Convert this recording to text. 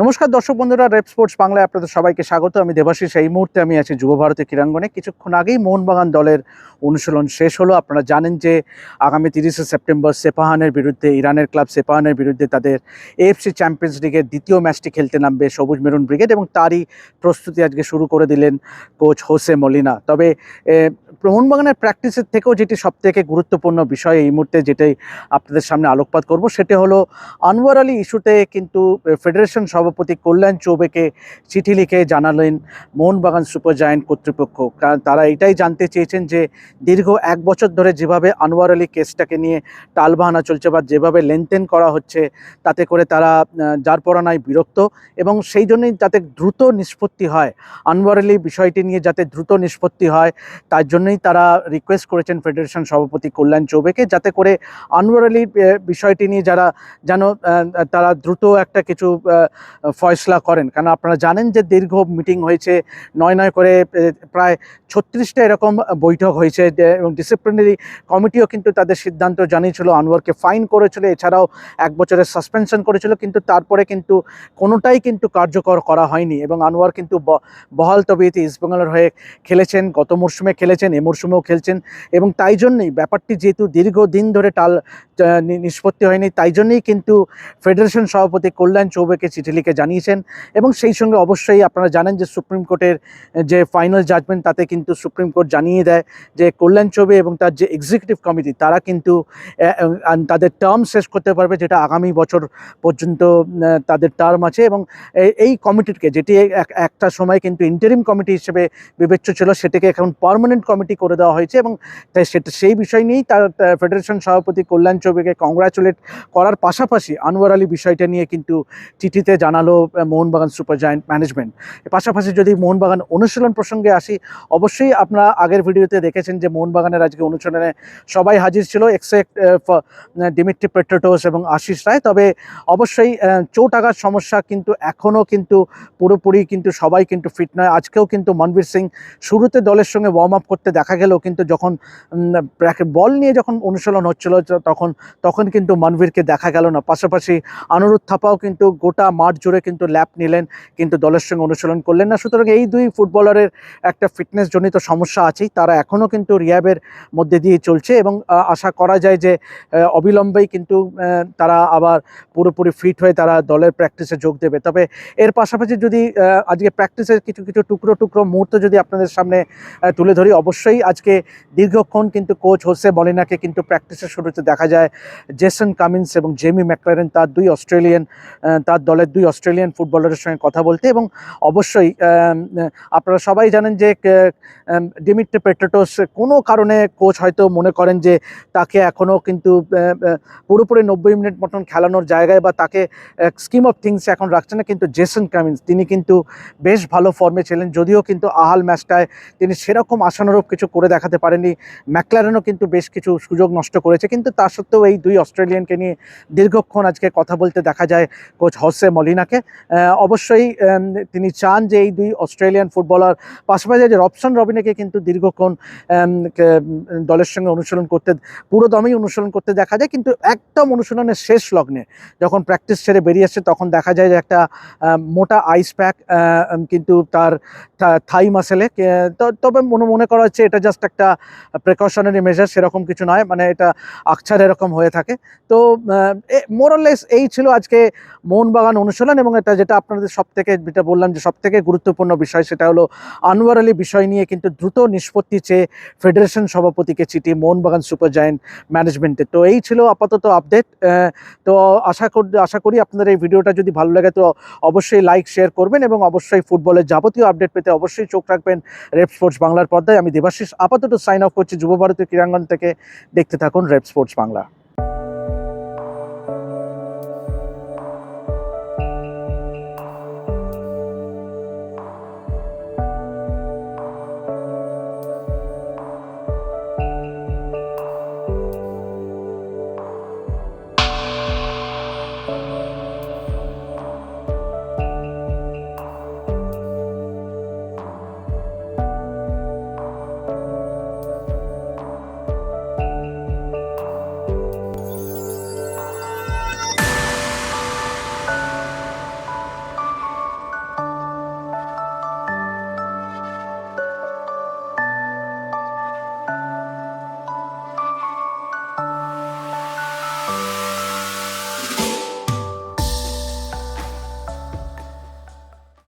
নমস্কার দর্শক বন্ধুরা রেপ স্পোর্টস বাংলায় আপনাদের সবাইকে স্বাগত। আমি দেবাশিস। এই মুহূর্তে আমি আছি যুব ভারতী ক্রীড়াঙ্গনে। কিছুক্ষণ আগেই মোহনবাগান দলের অনুশীলন শেষ হলো। আপনারা জানেন যে আগামী তিরিশে সেপ্টেম্বর সেপাহানের বিরুদ্ধে, ইরানের ক্লাব সেপাহানের বিরুদ্ধে তাদের এএফসি চ্যাম্পিয়ন্স লিগের দ্বিতীয় ম্যাচটি খেলতে নামবে সবুজ মেরুন ব্রিগেড এবং তারই প্রস্তুতি আজকে শুরু করে দিলেন কোচ হোসে মলিনা। তবে মোহনবাগানের প্র্যাকটিসের থেকেও যেটি সবথেকে গুরুত্বপূর্ণ বিষয় এই মুহূর্তে যেটাই আপনাদের সামনে আলোকপাত করব, সেটি হলো আনোয়ার আলী ইস্যুতে কিন্তু ফেডারেশন সভাপতি কল্যাণ চৌবেকে চিঠি লিখে জানালেন মোহনবাগান সুপার জায়েন্ট কর্তৃপক্ষ। কারণ তারা এটাই জানতে চেয়েছেন যে দীর্ঘ এক বছর ধরে যেভাবে আনোয়ার আলী কেসটাকে নিয়ে টালবাহানা চলছে বা যেভাবে লেনদেন করা হচ্ছে, তাতে করে তারা যার পরানায় বিরক্ত এবং সেই জন্যই যাতে দ্রুত নিষ্পত্তি হয়। আনোয়ার আলী বিষয়টি নিয়ে যাতে দ্রুত নিষ্পত্তি হয়, তার জন্যই তারা রিকোয়েস্ট করেছেন ফেডারেশন সভাপতি কল্যাণ চৌবেকে, যাতে করে আনোয়ার আলী বিষয়টি নিয়ে যারা যেন তারা দ্রুত একটা কিছু ফয়সলা করেন। কারণ আপনারা জানেন যে দীর্ঘ মিটিং হয়েছে, নয় নয় করে প্রায় ছত্রিশটা এরকম বৈঠক হয়েছে এবং ডিসিপ্লিনারি কমিটিও কিন্তু তাদের সিদ্ধান্ত জানিয়েছিল, আনোয়ারকে ফাইন করেছিল, এছাড়াও এক বছরের সাসপেনশন করেছিল, কিন্তু তারপরে কিন্তু কোনোটাই কিন্তু কার্যকর করা হয়নি এবং আনোয়ার কিন্তু বহাল তবিয়তে ইস্টবেঙ্গলের হয়ে খেলেছেন, গত মরশুমে খেলেছেন, এ মরশুমেও খেলছেন এবং তাই জন্যই ব্যাপারটি যেহেতু দীর্ঘদিন ধরে টাল নিষ্পত্তি হয়নি, তাই জন্যই কিন্তু ফেডারেশন সভাপতি কল্যাণ চৌবেকে চিঠি লিখে জানিয়েছেন এবং সেই সঙ্গে অবশ্যই আপনারা জানেন যে সুপ্রিম কোর্টের যে ফাইনাল জাজমেন্ট তাতে কিন্তু সুপ্রিম কোর্ট জানিয়ে দেয় যে কল্যাণ চৌবে এবং তার যে এক্সিকিউটিভ কমিটি তারা কিন্তু তাদের টার্ম শেষ করতে পারবে যেটা আগামী বছর পর্যন্ত তাদের টার্ম আছে এবং এই- কমিটিকে যেটি এক- একটা সময় কিন্তু ইন্টারিম কমিটি হিসেবে বিবেচ্য ছিল সেটাকে এখন পার্মানেন্ট কমিটি করে দেওয়া হয়েছে এবং তাই সেটা, সেই বিষয় নিয়েই তার ফেডারেশন সভাপতি কল্যাণ চৌবেকে কংগ্রাচুলেট করার পাশাপাশি আনোয়ার আলী বিষয়টা নিয়ে কিন্তু চিঠিতে জানালো মোহনবাগান সুপার জায়েন্ট ম্যানেজমেন্ট। পাশাপাশি যদি মোহনবাগান অনুশীলন প্রসঙ্গে আসি, অবশ্যই আপনারা আগের ভিডিওতে দেখেছেন যে মোহনবাগানের আজকে অনুশীলনে সবাই হাজির ছিল এক্সেপ্ট ডিমিট্রি পেট্রোটোস এবং আশিস রায়। তবে অবশ্যই চোট আঘাত সমস্যা কিন্তু এখনও কিন্তু পুরোপুরি কিন্তু সবাই কিন্তু ফিট নয়। আজকেও কিন্তু মনবীর সিং শুরুতে দলের সঙ্গে ওয়ার্ম আপ করতে দেখা গেলেও কিন্তু যখন বল নিয়ে যখন অনুশীলন হচ্ছিল তখন তখন কিন্তু মনবীরকে দেখা গেল না। পাশাপাশি আনুরুদ্ধ থাপাও কিন্তু গোটা মাঠ জুড়ে কিন্তু ল্যাপ নিলেন, কিন্তু দলের সঙ্গে অনুশীলন করলেন না। সুতরাং এই দুই ফুটবলারের একটা ফিটনেস জনিত সমস্যা আছেই, তারা এখনও কিন্তু রিয়াবের মধ্যে দিয়ে চলছে এবং আশা করা যায় যে অবিলম্বেই কিন্তু তারা আবার পুরোপুরি ফিট হয়ে তারা দলের প্র্যাকটিসে যোগ দেবে। তবে এর পাশাপাশি যদি আজকে প্র্যাকটিসের কিছু কিছু টুকরো টুকরো মুহূর্ত যদি আপনাদের সামনে তুলে ধরি, অবশ্যই আজকে দীর্ঘক্ষণ কিন্তু কোচ হোসে বলিনাকে কিন্তু প্র্যাকটিসের শুরুতে দেখা যায়। জেসন কামিন্স এবং জেমি ম্যাকলারেন, তার দুই অস্ট্রেলিয়ান তার দলের দুই অস্ট্রেলিয়ান ফুটবলারের সঙ্গে কথা বলতে এবং অবশ্যই আপনারা সবাই জানেন যে ডিমিট্রি পেট্রোটোস কোনো কারণে কোচ হয়তো মনে করেন যে তাকে এখনও কিন্তু পুরোপুরি নব্বই মিনিট মতন খেলানোর জায়গায় বা তাকে স্কিম অফ থিংস এখন রাখছে না। কিন্তু জেসন কামিন্স তিনি কিন্তু বেশ ভালো ফর্মে ছিলেন, যদিও কিন্তু আহাল ম্যাচটায় তিনি সেরকম আশানুরূপ কিছু করে দেখাতে পারেননি। ম্যাকলারেনও কিন্তু বেশ কিছু সুযোগ নষ্ট করেছে। কিন্তু তা সত্ত্বেও এই দুই অস্ট্রেলিয়ানকে নিয়ে দীর্ঘক্ষণ আজকে কথা বলতে দেখা যায়। কোচ হসে মলিনাকে আহ, অবশ্যই তিনি চান যে এই দুই অস্ট্রেলিয়ান ফুটবলার পাশাপাশি যে রবসন রবিনাকে কিন্তু দীর্ঘক্ষণ দলের সঙ্গে অনুশীলন করতে পুরো দমেই অনুশীলন করতে দেখা যায়। কিন্তু একদম অনুশীলনের শেষ লগ্নে যখন প্র্যাকটিস ছেড়ে বেরিয়ে আসছে তখন দেখা যায় যে একটা মোটা আইস প্যাক কিন্তু তার থাই মাসেলে তবে মনে মনে করা হচ্ছে এটা জাস্ট একটা প্রিকশনারি মেজার সেরকম কিছু নয়। মানে এটা আকছার এরকম হয়ে থাকে। তো মোরলেস এই ছিল আজকে মোহনবাগান অনুশীলন। এবং এটা যেটা আপনাদের সব থেকে যেটা বললাম যে সব থেকে গুরুত্বপূর্ণ বিষয়, সেটা হলো আনোয়ার আলী বিষয় নিয়ে কিন্তু দ্রুত নিষ্পত্তি চেয়ে ফেডারেশন সভাপতিকে চিঠি মোহনবাগান সুপার জায়েন্ট ম্যানেজমেন্টে। তো এই ছিল আপাতত আপডেট। তো আশা করি আশা করি আপনাদের এই ভিডিওটা যদি ভালো লাগে তো অবশ্যই লাইক, শেয়ার করবেন এবং অবশ্যই ফুটবলের যাবতীয় আপডেট পেতে অবশ্যই চোখ রাখবেন রেপ স্পোর্টস বাংলার পর্দায়। আমি দেবাশিস, আপাতত সাইন অফ করছি যুব ভারতীয় ক্রীড়াঙ্গন থেকে। দেখতে থাকুন রেপ স্পোর্টস বাংলা।